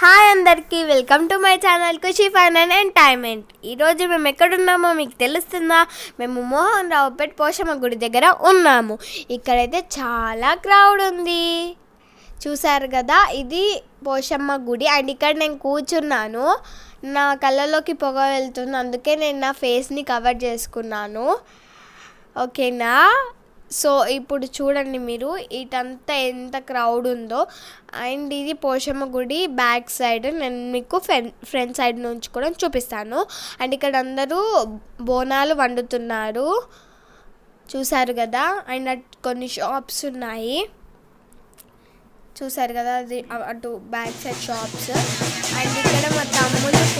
Hi అందరికీ welcome to my channel Khushi fine and entertainment ఈరోజు మేము ఎక్కడున్నామో మీకు తెలుస్తుందా? మేము మోహన్ రావుపేట్ పోషమ్మ గుడి దగ్గర ఉన్నాము. ఇక్కడైతే చాలా క్రౌడ్ ఉంది. చూసారు కదా ఇది పోషమ్మ గుడి. అండ్ ఇక్కడ నేను కూర్చున్నాను. నా కళ్ళలోకి పొగ వెళ్తుంది. అందుకే నేను నా ఫేస్ని కవర్ చేసుకున్నాను. ఓకేనా సో ఇప్పుడు చూడండి మీరు ఇటంతా ఎంత క్రౌడ్ ఉందో. అండ్ ఇది పోషమ్మ గుడి బ్యాక్ సైడ్. నేను మీకు ఫ్రంట్ ఫ్రంట్ సైడ్ నుంచి కూడా చూపిస్తాను. అండ్ ఇక్కడ అందరూ బోనాలు వండుతున్నారు. చూశారు కదా? అండ్ అటు కొన్ని షాప్స్ ఉన్నాయి. చూశారు కదా? అది అటు బ్యాక్ సైడ్ షాప్స్. అండ్ ఇక్కడ మా తమ్ముడు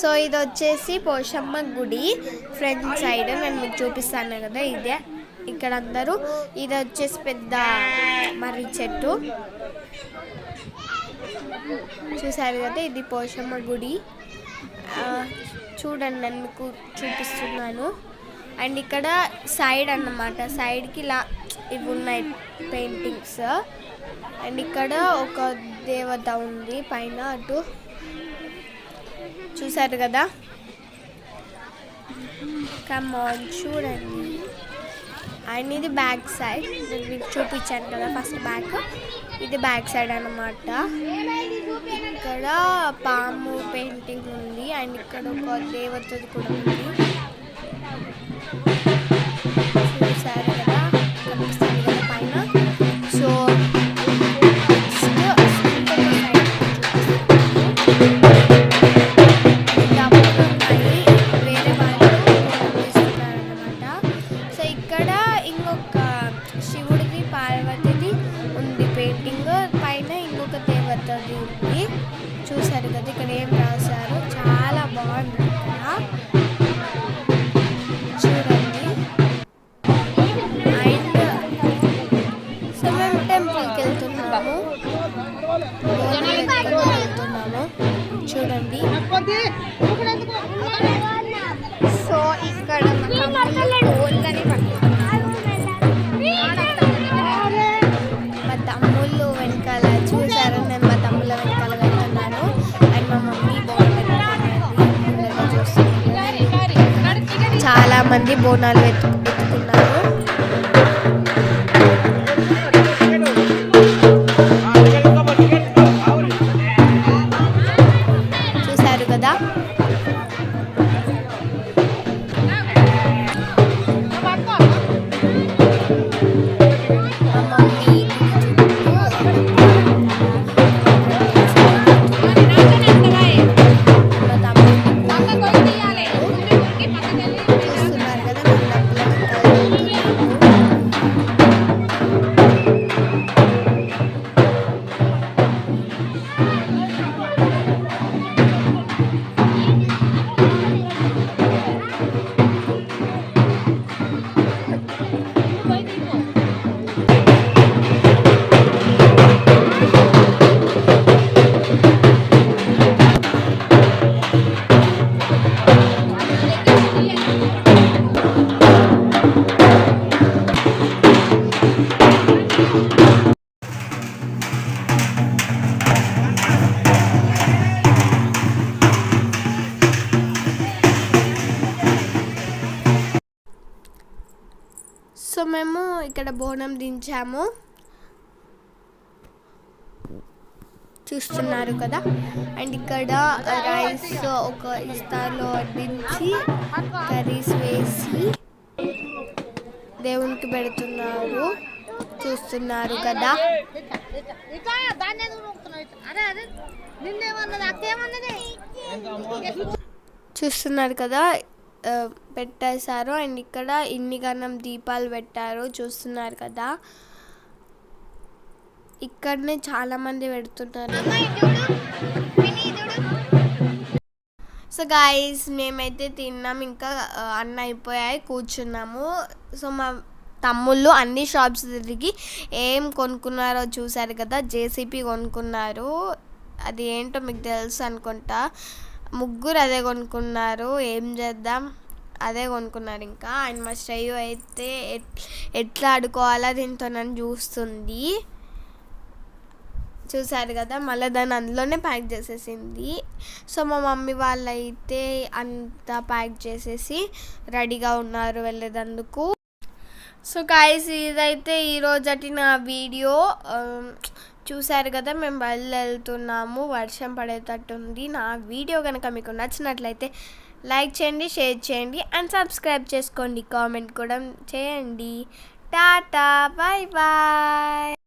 సో ఇది వచ్చేసి పోషమ్మ గుడి. ఫ్రంట్ సైడ్ నేను మీకు చూపిస్తాను కదా ఇదే. ఇక్కడ అందరూ ఇది వచ్చేసి పెద్ద మర్రి చెట్టు. చూసారు కదా ఇది పోషమ్మ గుడి. ఆ, చూడండి నేను మీకు చూపిస్తున్నాను. అండ్ ఇక్కడ సైడ్ అన్నమాట. సైడ్కి ఇలా ఇవి ఉన్నాయి పెయింటింగ్స్. అండ్ ఇక్కడ ఒక దేవత ఉంది పైన అటు. చూసారు కదా? కమాన్ చూడండి. అండ్ ఇది బ్యాక్ సైడ్. నేను మీకు చూపించాను కదా ఫస్ట్ బ్యాక్. ఇది బ్యాక్ సైడ్ అన్నమాట. ఇక్కడ పాము పెయింటింగ్ ఉంది. అండ్ ఇక్కడ ఒక దేవతది కూడా ఉంది. చూసారు కదా? శివుడిది పార్వతిది ఉంది. పెయింటింగ్ పైన ఇంకొక దేవతది ఉంది. చూసారు కదా ఇక్కడ ఏం రాశారు? చాలా బాగుంది చూడండి. అండ్ సో మేము టెంపుల్కి వెళ్తున్నాము. వెళ్తున్నాము. చూడండి. సో ఇక్కడ మంది బోనాలు ఎత్తు ఎత్తుకున్నారు చూశారు కదా? సో మేము ఇక్కడ బోనం దించాము. చూస్తున్నారు కదా. అండ్ ఇక్కడ రైస్ ఒక ఇస్తాలో దించి కర్రీస్ వేసి దేవునికి పెడుతున్నారు. చూస్తున్నారు కదా. చూస్తున్నారు కదా. పెట్టేశారు. అండ్ ఇక్కడ ఇన్ని గణం దీపాలు పెట్టారు. చూస్తున్నారు కదా. ఇక్కడనే చాలా మంది పెడుతున్నారు. సో గాయస్ మేమైతే తిన్నాం. ఇంకా అన్న అయిపోయాయి. కూర్చున్నాము. సో మా తమ్ముళ్ళు అన్ని షాప్స్ తిరిగి ఏం కొనుక్కున్నారో చూసారు కదా. జేసీపీ కొనుక్కున్నారు. అది ఏంటో మీకు తెలుసు అనుకుంటా. ముగ్గురు అదే కొనుక్కున్నారు ఏం చేద్దాం? అదే కొనుక్కున్నారు ఇంకా. అండ్ మా శ్రేయు అయితే ఎట్- ఎట్లా ఆడుకోవాలా దీంతో నన్ను చూస్తుంది. చూసారు కదా మళ్ళీ దాన్ని అందులోనే ప్యాక్ చేసేసింది. సో మా మమ్మీ వాళ్ళు అయితే అంతా ప్యాక్ చేసేసి రెడీగా ఉన్నారు వెళ్ళేదందుకు. సో కాయస్ ఇదైతే ఈరోజటి నా వీడియో. చూశారు కదా మేము బయలుదేరుతున్నాము వర్షం పడేటట్టుంది. నా వీడియో కనుక మీకు నచ్చినట్లయితే లైక్ చేయండి షేర్ చేయండి అండ్ సబ్స్క్రైబ్ చేసుకోండి. కామెంట్ కూడా చేయండి. Tata bye bye